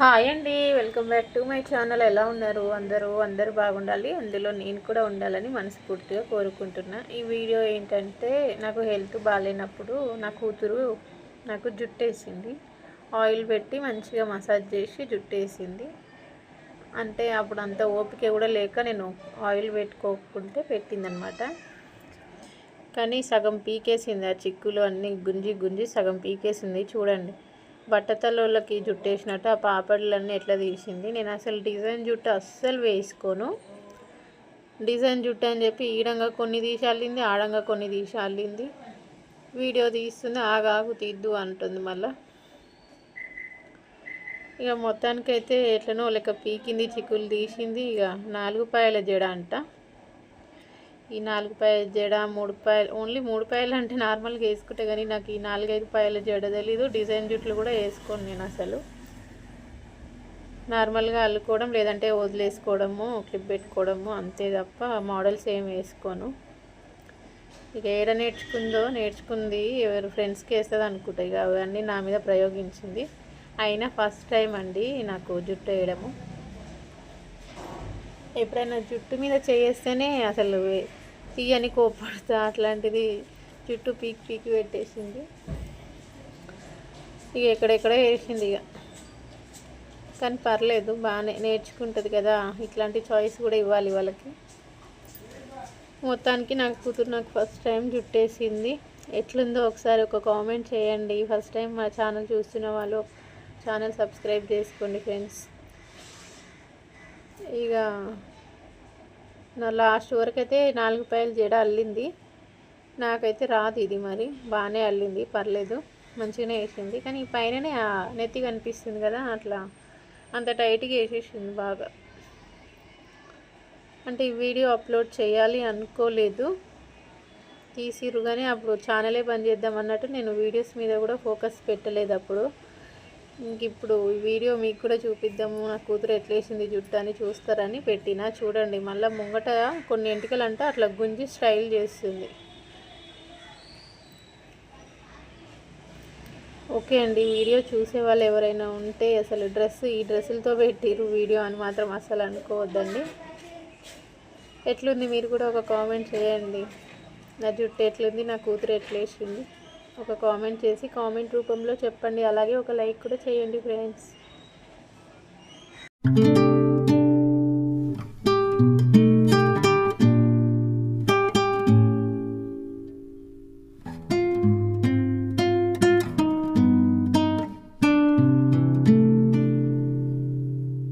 Hi అండి. Welcome back to my channel. ఎలా ఉన్నారు? అందరూ అందరూ బాగుండాలి. అందులో నేను కూడా ఉండాలని మనస్ఫూర్తిగా కోరుకుంటున్నా. ఈ వీడియో ఏంటంటే నాకు హెల్త్ బాగాలేనప్పుడు నా కూతురు నాకు జుట్టేసింది. ఆయిల్ పెట్టి మంచిగా మసాజ్ చేసి జుట్టేసింది. అంటే అప్పుడు అంత ఓపిక కూడా లేక నేను ఆయిల్ పెట్టుకోకుంటే పెట్టిందనమాట. కానీ సగం పీకేసింది ఆ చిక్కులు అన్నీ గుంజి గుంజి సగం పీకేసింది. చూడండి. బట్టతలోళ్ళకి జుట్టేసినట్టు ఆ పాపడ్లన్నీ ఎట్లా తీసింది. నేను అసలు డిజైన్ జుట్టు అస్సలు వేసుకోను. డిజైన్ జుట్టు అని చెప్పి ఈడంగా కొన్ని తీసి అల్లింది ఆడంగా కొన్ని తీసి అల్లింది వీడియో తీస్తుంది ఆగాగు తీద్దు అంటుంది మళ్ళా. ఇక మొత్తానికైతే ఎట్లనో లెక్క పీకింది చిక్కులు తీసింది. ఇక నాలుగు పాయల జడ అంట. ఈ నాలుగు పాయల జడ మూడు పాయలు ఓన్లీ మూడు పాయలు అంటే నార్మల్గా వేసుకుంటే కానీ నాకు ఈ నాలుగైదు పాయల జడ తెలీదు. డిజైన్ జుట్లు కూడా వేసుకోను నేను అసలు. నార్మల్గా అల్లుకోవడం లేదంటే వదిలేసుకోవడము క్లిప్ పెట్టుకోవడము అంతే తప్ప మోడల్స్ ఏం వేసుకోను. ఇక ఏడ నేర్చుకుందో నేర్చుకుంది ఎవరు ఫ్రెండ్స్కి వేస్తుంది అనుకుంటా. ఇక అవన్నీ నా మీద ప్రయోగించింది. అయినా ఫస్ట్ టైం అండి నాకు జుట్టు వేయడము. ఎప్పుడైనా జుట్టు మీద చేస్తేనే అసలు తీయని కోపడతా అట్లాంటిది జుట్టు పీకి పీకి పెట్టేసింది. ఇక ఎక్కడెక్కడో వేసింది ఇక. కానీ పర్లేదు బాగానే నేర్చుకుంటుంది కదా ఇట్లాంటి చాయిస్ కూడా ఇవ్వాలి వాళ్ళకి. మొత్తానికి నాకు కూతురు నాకు ఫస్ట్ టైం జుట్టేసింది. ఎట్లుందో ఒకసారి ఒక కామెంట్ చేయండి. ఫస్ట్ టైం మా ఛానల్ చూస్తున్న వాళ్ళు ఛానల్ సబ్స్క్రైబ్ చేసుకోండి ఫ్రెండ్స్. ఇక నా లాస్ట్ వరకు అయితే నాలుగు పాయలు జడ అల్లింది. నాకైతే రాదు ఇది మరి. బాగానే అల్లింది. పర్లేదు. మంచిగానే వేసింది. కానీ ఈ పైననే నెత్తి కనిపిస్తుంది కదా అట్లా. అంత టైట్గా వేసేసింది బాగా. అంటే ఈ వీడియో అప్లోడ్ చేయాలి అనుకోలేదు. తీసిరుగానే అప్పుడు ఛానలే బంద్ చేద్దాం అన్నట్టు నేను వీడియోస్ మీద కూడా ఫోకస్ పెట్టలేదు అప్పుడు. ఇంక ఇప్పుడు ఈ వీడియో మీకు కూడా చూపిద్దాము. నా కూతురు ఎట్లేసింది జుట్టు అని చూస్తారని పెట్టిన. చూడండి మళ్ళీ ముంగట కొన్ని ఎంటికలు అంటే అట్లా గుంజి స్టైల్ చేస్తుంది. ఓకే అండి వీడియో చూసే వాళ్ళు ఎవరైనా ఉంటే అసలు డ్రెస్ ఈ డ్రెస్సులతో పెట్టిరు వీడియో అని మాత్రం అసలు అనుకోవద్దండి. ఎట్లుంది మీరు కూడా ఒక కామెంట్ చేయండి. నా జుట్టు ఎట్లుంది? నా కూతురు ఎట్లేసింది? ఒక కామెంట్ చేసి కామెంట్ రూపంలో చెప్పండి. అలాగే ఒక లైక్ కూడా చేయండి ఫ్రెండ్స్